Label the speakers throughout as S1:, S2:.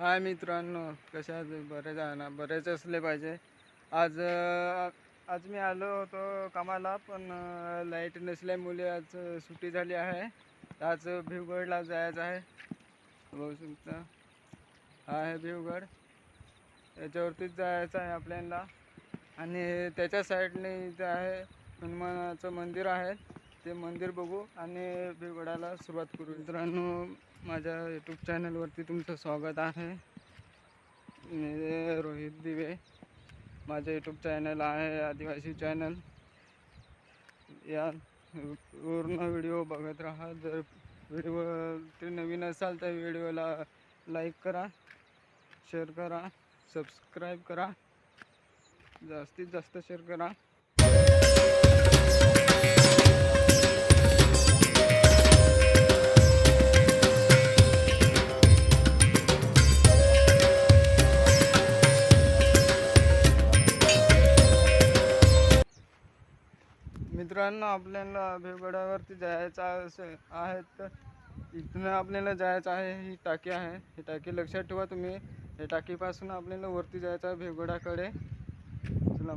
S1: हाय मित्रांनो कशा आहात? बरेच आहे ना बरेच असले पाहिजे. आज आज मी आलो होतो कामाला पण लाइट नसल्यामुळे आज सुट्टी झाली आहे. आज भिवगडला जायचं आहे. बघू शकता. हा आहे भिवगड. याच्यावरतीच जायचं आहे आपल्याला. आणि त्याच्या साईडने इथं आहे हनुमानाचं मंदिर आहे. ते मंदिर बघू आणि भिवगडाला सुरुवात करू. मित्रांनो माझ्या यूट्यूब चॅनलवरती तुमचं स्वागत आहे. मी रोहित दिवे. माझं यूट्यूब चॅनल आहे आदिवासी चॅनल या पूर्ण व्हिडिओ बघत राहा. जर व्हिडिओ ते नवीन असाल तर व्हिडिओला लाईक करा शेअर करा सबस्क्राईब करा. जास्तीत जास्त शेअर करा. मित्रांनो आपल्याला भेवगडावरती जायचं असं आहे तर इथनं आपल्याला जायचं आहे ही टाकी आहे. ही टाकी लक्षात ठेवा तुम्ही. या टाकीपासून आपल्याला वरती जायचं आहे भेवगडाकडे चला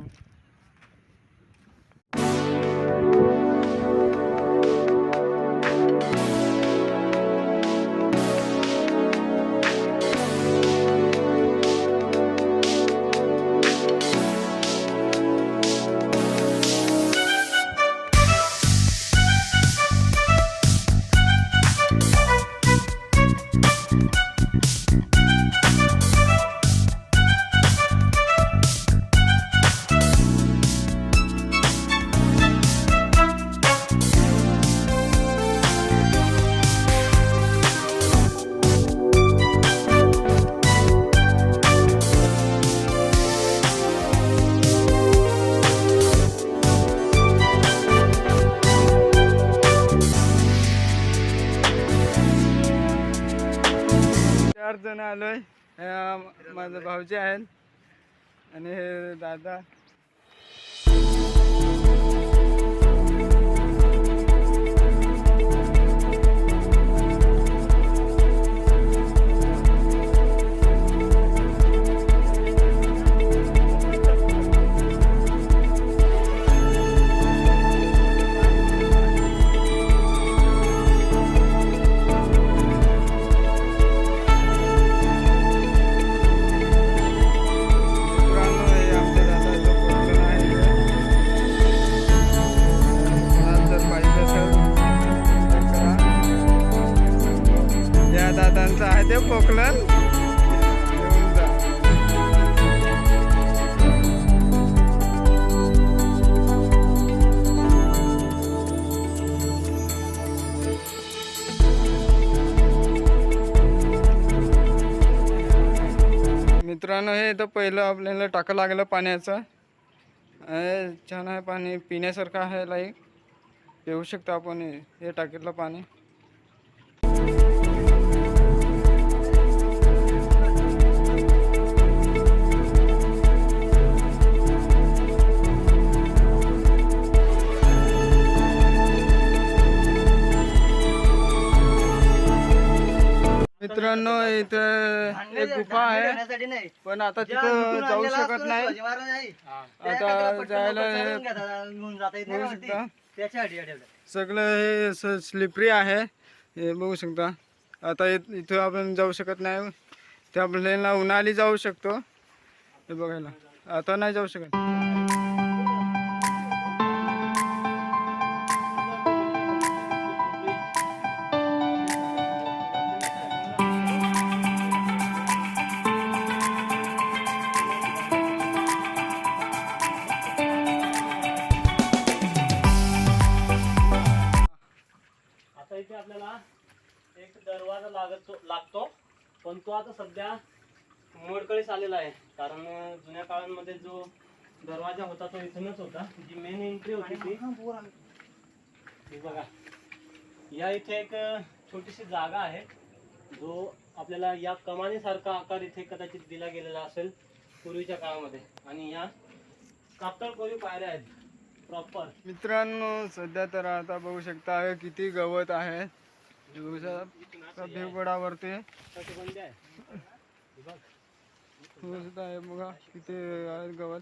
S1: चार जण आलोय. ह्या भाऊजी आहेत. आणि हे दादा. मित्रांनो हे तर पहिलं आपल्याला टाका लागलं पाण्याचं. छान आहे पाणी पिण्यासारखं आहे लाईक पिऊ शकतो आपण हे टाकीतलं पाणी. मित्रांनो इथं एक गुफा आहे. पण आता तिथं जाऊ शकत नाही. आता जायला बघू शकता सगळं हे स्लिपरी आहे. हे बघू शकता. आता इथ- आपण जाऊ शकत नाही. ते आपल्याला उन्हाळी जाऊ शकतो. हे बघायला. आता नाही जाऊ शकत.
S2: इथे आपल्याला एक दरवाजा लागतो लागतो. पण तो आता सध्या मोडकळीस आलेला आहे. कारण जुन्या काळांमध्ये जो दरवाजा होता तो इथूनच होता. जी मेन एंट्री होती ती. बघा. या इथे एक छोटीशी जागा आहे. जो आपल्याला या कमानीसारखा आकार इथे कदाचित दिला गेलेला असेल पूर्वीच्या काळामध्ये. आणि या कातळ कोरी पायऱ्या आहेत. प्रॉपर
S1: मित्रांनो सध्या तर आता बघू शकता किती गवत आहे.
S2: आहे.
S1: बघा. आहे गवत.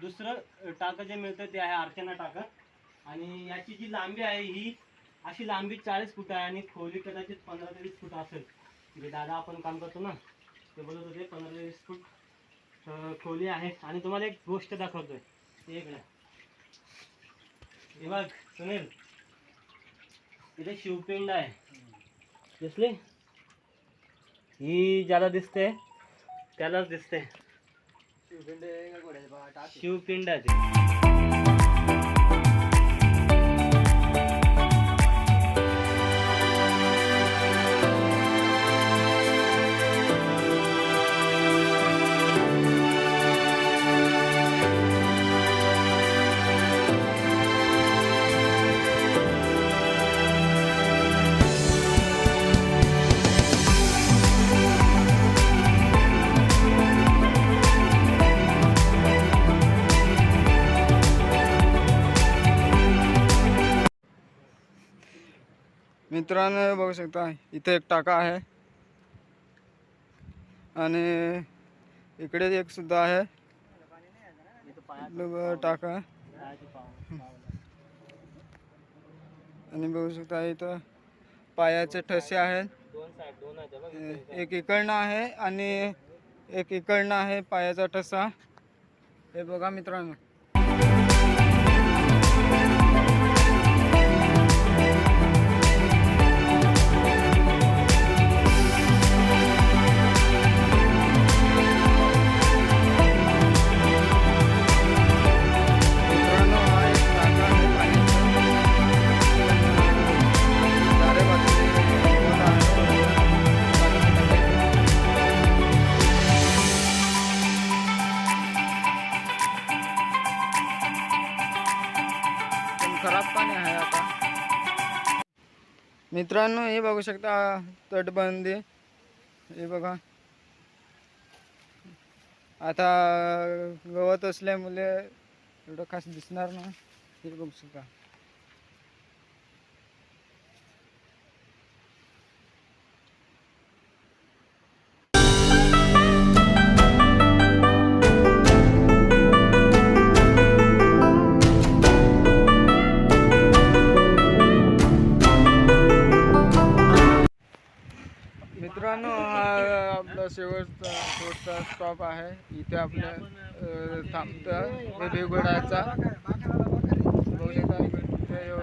S2: दुसरं टाकं जे मिळतं ते आहे अर्चना टाकं. आणि याची जी लांबी आहे ही अशी लांबी चाळीस फूट आहे आणि खोली कदाचित पंधरा ते वीस फूट असेल. म्हणजे दादा आपण काम करतो ना ते बोलत होते पंधरा ते वीस फूट खोली आहे. आणि तुम्हाला एक गोष्ट दाखवतोय. ते एक हे बघ सुनील. इथे शिवपिंड आहे. दिसली? ही ज्याला दिसते त्यालाच दिसते. शिवपिंडाचे
S1: मित्रांनो बघू शकता इथे एक टाका आहे. आणि इकडे एक सुद्धा आहे. टाका. आणि बघू शकता इथं पायाचे ठसे आहेत. एक इकडनं आहे आणि एक इकडनं आहे पायाचा ठसा. हे बघा मित्रांनो. खराब पाणी आहे आता. मित्रांनो हे बघू शकता तटबंदी. हे बघा. आता गवत असल्यामुळे एवढं खास दिसणार नाही. हे बघू शकता. मित्रांनो हा आपला शेवटचा शेवटचा स्टॉप आहे. इथे आपल्या थांबतं देवगडाचा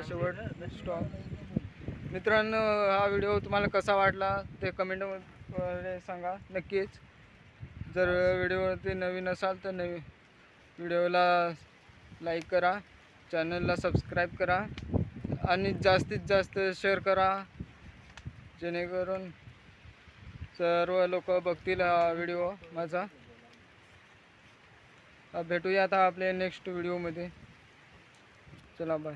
S1: शेवट स्टॉप मित्रांनो हा व्हिडिओ तुम्हाला कसा वाटला ते कमेंटमध्ये सांगा नक्कीच. जर व्हिडिओवरती नवीन असाल तर नवीन व्हिडिओला लाईक करा चॅनलला सबस्क्राईब करा आणि जास्तीत जास्त शेअर करा जेणेकरून सर्व लोक बघतील हा व्हिडिओ माझा. भेटूया आता आपल्या नेक्स्ट व्हिडिओमध्ये चला बाय